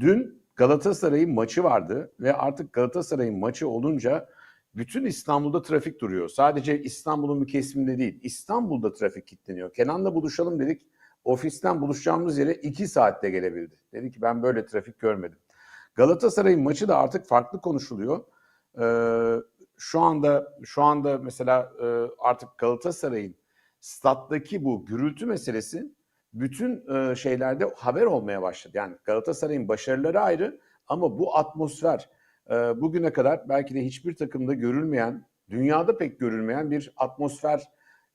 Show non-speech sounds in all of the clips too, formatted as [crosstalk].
Dün Galatasaray'ın maçı vardı ve artık Galatasaray'ın maçı olunca bütün İstanbul'da trafik duruyor. Sadece İstanbul'un bir kesiminde değil. İstanbul'da trafik kilitleniyor. Kenan'la buluşalım dedik. Ofisten buluşacağımız yere 2 saatte gelebildi. Dedi ki ben böyle trafik görmedim. Galatasaray'ın maçı da artık farklı konuşuluyor. Ee, şu anda şu anda mesela e, artık Galatasaray'ın stat'taki bu gürültü meselesi bütün e, şeylerde haber olmaya başladı. Yani Galatasaray'ın başarıları ayrı ama bu atmosfer e, bugüne kadar belki de hiçbir takımda görülmeyen, dünyada pek görülmeyen bir atmosfer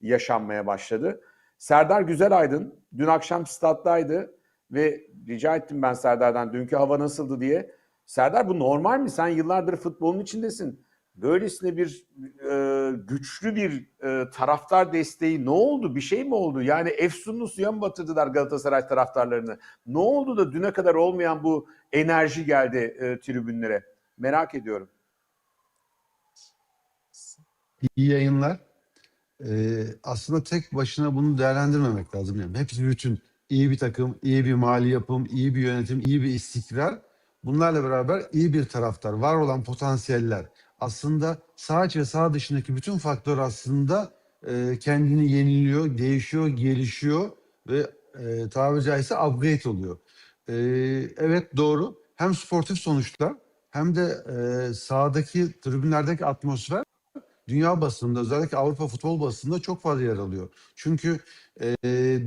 yaşanmaya başladı. Serdar Güzelaydın dün akşam stat'taydı ve rica ettim ben Serdar'dan dünkü hava nasıldı diye. Serdar bu normal mi? Sen yıllardır futbolun içindesin. Böylesine bir e, güçlü bir e, taraftar desteği ne oldu? Bir şey mi oldu? Yani Efsunlu suya mı batırdılar Galatasaray taraftarlarını? Ne oldu da düne kadar olmayan bu enerji geldi e, tribünlere? Merak ediyorum. İyi yayınlar. Ee, aslında tek başına bunu değerlendirmemek lazım. Yani hepsi bütün iyi bir takım, iyi bir mali yapım, iyi bir yönetim, iyi bir istikrar. Bunlarla beraber iyi bir taraftar, var olan potansiyeller. Aslında sağ iç ve sağ dışındaki bütün faktör aslında e, kendini yeniliyor, değişiyor, gelişiyor ve e, tabiri caizse upgrade oluyor. E, evet doğru. Hem sportif sonuçlar hem de e, sahadaki tribünlerdeki atmosfer dünya basınında özellikle Avrupa futbol basınında çok fazla yer alıyor. Çünkü e,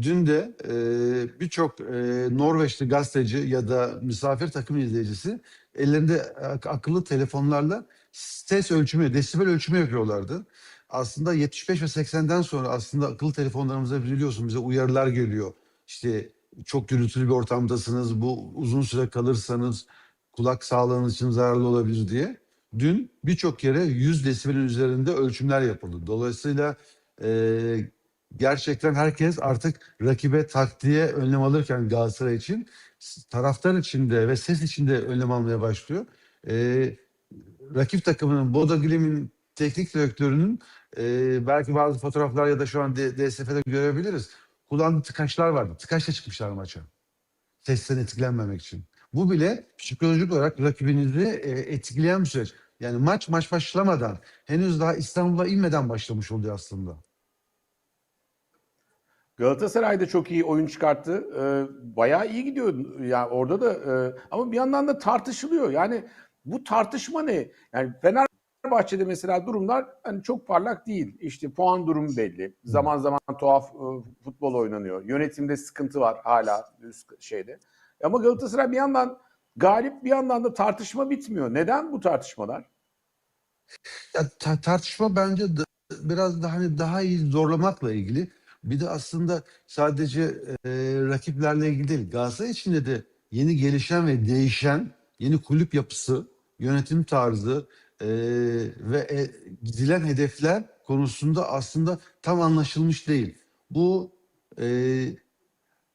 dün de e, birçok e, Norveçli gazeteci ya da misafir takım izleyicisi ellerinde ak- akıllı telefonlarla ses ölçümü, desibel ölçümü yapıyorlardı. Aslında 75 ve 80'den sonra aslında akıllı telefonlarımıza biliyorsun bize uyarılar geliyor. İşte çok gürültülü bir ortamdasınız, bu uzun süre kalırsanız kulak sağlığınız için zararlı olabilir diye. Dün birçok yere 100 desibelin üzerinde ölçümler yapıldı. Dolayısıyla e, gerçekten herkes artık rakibe taktiğe önlem alırken Galatasaray için taraftar içinde ve ses içinde önlem almaya başlıyor. E, rakip takımının Bodo Glim'in teknik direktörünün e, belki bazı fotoğraflar ya da şu an DSF'de görebiliriz. Kullandığı tıkaçlar vardı. Tıkaçla çıkmışlar maça. Sesten etkilenmemek için. Bu bile psikolojik olarak rakibinizi e, etkileyen bir süreç. Yani maç maç başlamadan henüz daha İstanbul'a inmeden başlamış oluyor aslında. Galatasaray da çok iyi oyun çıkarttı. Ee, bayağı iyi gidiyor. Yani orada da e, ama bir yandan da tartışılıyor. Yani bu tartışma ne? Yani Fenerbahçe'de mesela durumlar hani çok parlak değil. İşte puan durumu belli. Zaman zaman tuhaf e, futbol oynanıyor. Yönetimde sıkıntı var hala üst şeyde. Ama Galatasaray bir yandan galip bir yandan da tartışma bitmiyor. Neden bu tartışmalar? Ya ta- tartışma bence de- biraz daha hani daha iyi zorlamakla ilgili. Bir de aslında sadece e, rakiplerle ilgili değil. Galatasaray içinde de yeni gelişen ve değişen yeni kulüp yapısı, yönetim tarzı e, ve e, gidilen hedefler konusunda aslında tam anlaşılmış değil. Bu e,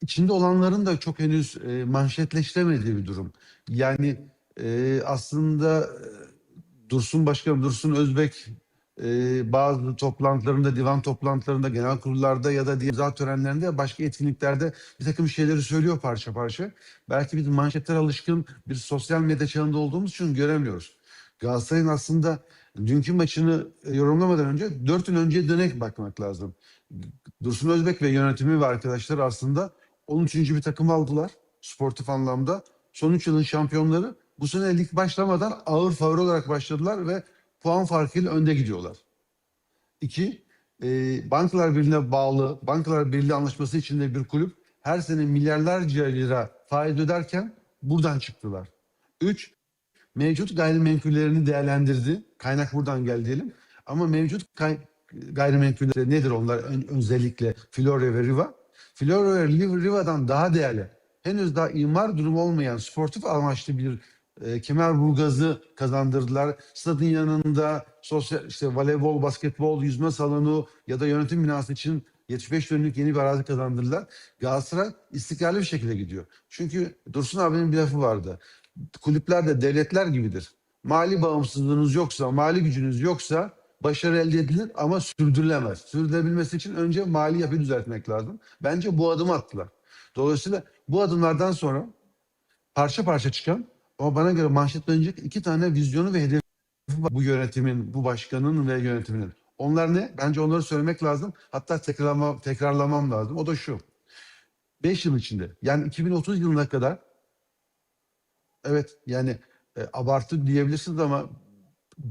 içinde olanların da çok henüz e, manşetleştiremediği bir durum. Yani e, aslında e, Dursun Başkan, Dursun Özbek e, bazı toplantılarında, divan toplantılarında, genel kurullarda ya da diğer imza törenlerinde ya başka etkinliklerde bir takım şeyleri söylüyor parça parça. Belki biz manşetler alışkın bir sosyal medya çağında olduğumuz için göremiyoruz. Galatasaray'ın aslında dünkü maçını e, yorumlamadan önce dört gün önceye dönek bakmak lazım. Dursun Özbek ve yönetimi ve arkadaşlar aslında 13. bir takım aldılar sportif anlamda. Son 3 yılın şampiyonları bu sene lig başlamadan ağır favori olarak başladılar ve puan farkıyla önde gidiyorlar. İki, e, Bankalar Birliği'ne bağlı, Bankalar Birliği anlaşması içinde bir kulüp her sene milyarlarca lira faiz öderken buradan çıktılar. Üç, mevcut gayrimenkullerini değerlendirdi. Kaynak buradan geldi diyelim. Ama mevcut kay- gayrimenkuller nedir onlar Ön- özellikle Florya ve Riva? Florya ve Riva'dan daha değerli. Henüz daha imar durumu olmayan sportif amaçlı bir e, Kemerburgaz'ı kazandırdılar. Stadın yanında sosyal işte voleybol, basketbol, yüzme salonu ya da yönetim binası için 75 dönümlük yeni bir arazi kazandırdılar. Galatasaray istikrarlı bir şekilde gidiyor. Çünkü Dursun abinin bir lafı vardı. Kulüpler de devletler gibidir. Mali bağımsızlığınız yoksa, mali gücünüz yoksa başarı elde edilir ama sürdürülemez. Sürdürülebilmesi için önce mali yapıyı düzeltmek lazım. Bence bu adımı attılar. Dolayısıyla bu adımlardan sonra parça parça çıkan ama bana göre manşetlenecek iki tane vizyonu ve hedefi var bu yönetimin, bu başkanın ve yönetiminin. Onlar ne? Bence onları söylemek lazım. Hatta tekrarlama, tekrarlamam lazım. O da şu. 5 yıl içinde yani 2030 yılına kadar evet yani e, abartı diyebilirsiniz ama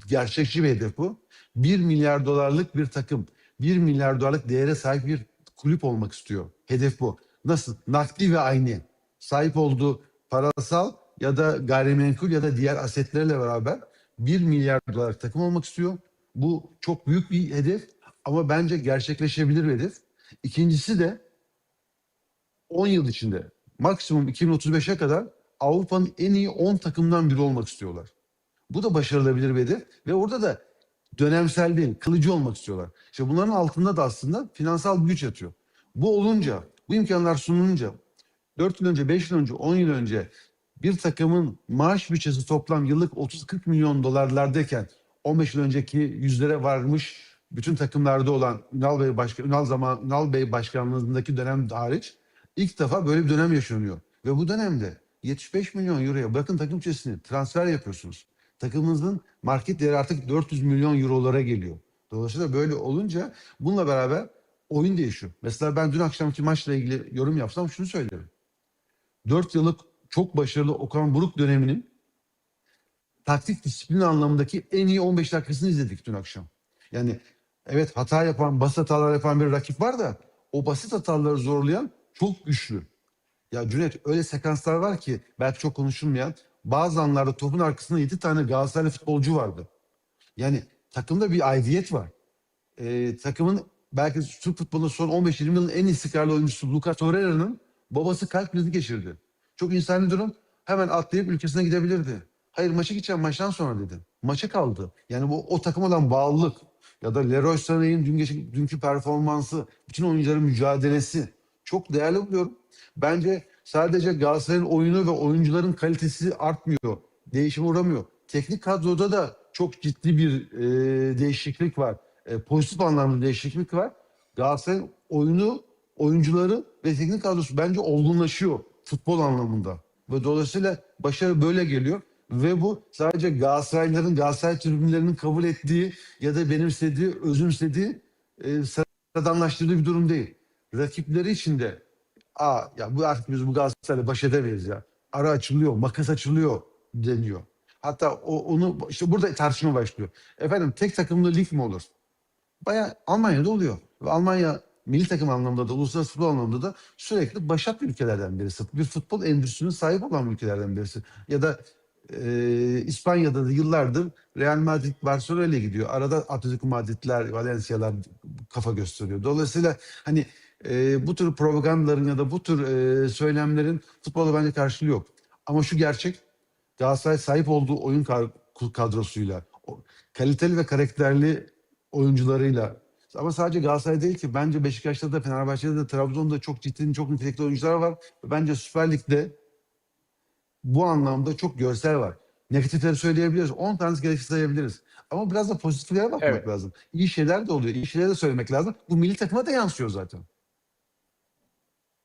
gerçekçi bir hedef bu. 1 milyar dolarlık bir takım, 1 milyar dolarlık değere sahip bir kulüp olmak istiyor. Hedef bu. Nasıl? Nakdi ve aynı. Sahip olduğu parasal ya da gayrimenkul ya da diğer asetlerle beraber 1 milyar dolarlık takım olmak istiyor. Bu çok büyük bir hedef ama bence gerçekleşebilir bir hedef. İkincisi de 10 yıl içinde maksimum 2035'e kadar Avrupa'nın en iyi 10 takımdan biri olmak istiyorlar. Bu da başarılabilir bir hedef ve orada da dönemsel değil, kılıcı olmak istiyorlar. İşte bunların altında da aslında finansal güç yatıyor. Bu olunca, bu imkanlar sunulunca 4 yıl önce, 5 yıl önce, 10 yıl önce bir takımın maaş bütçesi toplam yıllık 30-40 milyon dolarlardayken 15 yıl önceki yüzlere varmış bütün takımlarda olan Ünal Bey başkan Ünal zaman Ünal Bey başkanlığındaki dönem hariç ilk defa böyle bir dönem yaşanıyor. Ve bu dönemde 75 milyon euroya bakın takım içerisinde transfer yapıyorsunuz. Takımınızın market değeri artık 400 milyon eurolara geliyor. Dolayısıyla böyle olunca bununla beraber oyun değişiyor. Mesela ben dün akşamki maçla ilgili yorum yapsam şunu söylerim. 4 yıllık çok başarılı Okan Buruk döneminin taktik disiplin anlamındaki en iyi 15 dakikasını izledik dün akşam. Yani evet hata yapan, basit hatalar yapan bir rakip var da o basit hataları zorlayan çok güçlü. Ya Cüneyt öyle sekanslar var ki belki çok konuşulmayan bazı anlarda topun arkasında 7 tane Galatasaraylı futbolcu vardı. Yani takımda bir aidiyet var. Ee, takımın belki Türk futbolunun son 15-20 yılın en istikrarlı oyuncusu Lucas Torreira'nın babası kalp krizi geçirdi. Çok insani durum. Hemen atlayıp ülkesine gidebilirdi. Hayır maça gideceğim maçtan sonra dedi. Maça kaldı. Yani bu o takım olan bağlılık ya da Leroy Sané'nin dün gece, dünkü performansı, bütün oyuncuların mücadelesi çok değerli buluyorum. Bence sadece Galatasaray'ın oyunu ve oyuncuların kalitesi artmıyor. Değişim uğramıyor. Teknik kadroda da çok ciddi bir e, değişiklik var. E, pozitif anlamda değişiklik var. Galatasaray'ın oyunu, oyuncuları ve teknik kadrosu bence olgunlaşıyor futbol anlamında. Ve dolayısıyla başarı böyle geliyor. Ve bu sadece Galatasaraylıların, Galatasaray tribünlerinin kabul ettiği ya da benimsediği, özümsediği, e, sıradanlaştırdığı bir durum değil. Rakipleri için de Aa ya bu artık biz bu Galatasaray'la baş edemeyiz ya. Ara açılıyor, makas açılıyor deniyor. Hatta o, onu işte burada tartışma başlıyor. Efendim tek takımlı lig mi olur? Baya Almanya'da oluyor. Ve Almanya milli takım anlamında da uluslararası futbol anlamında da sürekli başat ülkelerden birisi. Bir futbol endüstrisinin sahip olan ülkelerden birisi. Ya da e, İspanya'da da yıllardır Real Madrid Barcelona ile gidiyor. Arada Atletico Madrid'ler, Valencia'lar kafa gösteriyor. Dolayısıyla hani e, bu tür propagandaların ya da bu tür e, söylemlerin futbola bence karşılığı yok. Ama şu gerçek Galatasaray sahip olduğu oyun kad- kadrosuyla, kaliteli ve karakterli oyuncularıyla ama sadece Galatasaray değil ki bence Beşiktaş'ta da Fenerbahçe'de de Trabzon'da çok ciddi çok nitelikli oyuncular var. Ve Bence Süper Lig'de bu anlamda çok görsel var. Negatifleri söyleyebiliriz. 10 tanesi gerekirse sayabiliriz. Ama biraz da pozitiflere bakmak Evet. lazım. İyi şeyler de oluyor. İyi şeyler de söylemek lazım. Bu milli takıma da yansıyor zaten.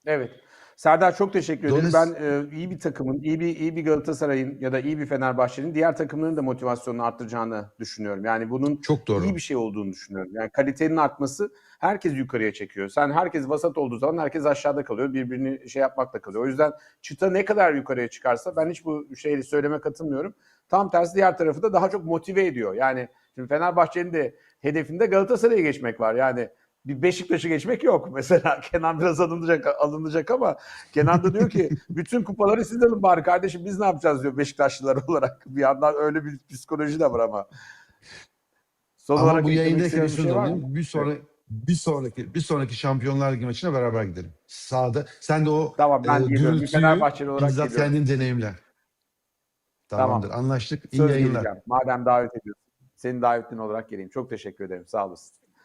Evet. Serdar çok teşekkür ederim. Ben e, iyi bir takımın, iyi bir iyi bir Galatasaray'ın ya da iyi bir Fenerbahçe'nin diğer takımların da motivasyonunu arttıracağını düşünüyorum. Yani bunun Çok doğru. iyi bir şey olduğunu düşünüyorum. Yani kalitenin artması herkes yukarıya çekiyor. Sen herkes vasat olduğu zaman herkes aşağıda kalıyor. Birbirini şey yapmakla kalıyor. O yüzden çıta ne kadar yukarıya çıkarsa ben hiç bu şeyi söyleme katılmıyorum. Tam tersi diğer tarafı da daha çok motive ediyor. Yani şimdi Fenerbahçe'nin de hedefinde Galatasaray'a geçmek var. Yani bir Beşiktaş'ı geçmek yok. [laughs] Mesela Kenan biraz alınacak, alınacak ama Kenan da diyor ki bütün kupaları siz alın bari kardeşim biz ne yapacağız diyor Beşiktaşlılar [laughs] olarak. Bir yandan öyle bir psikoloji de var ama. Son Ama olarak bu yayındayken şunu şey alayım. Bir sonraki bir sonraki bir sonraki Şampiyonlar Ligi maçına beraber gidelim. Sağda. Sen de o Tamam ben e, gürültüyü bizzat kendin deneyimle. Tamamdır. Anlaştık. İyi Söz yayınlar. geleceğim. Madem davet ediyorsun. Senin davetlin olarak geleyim. Çok teşekkür ederim. Sağ olasın.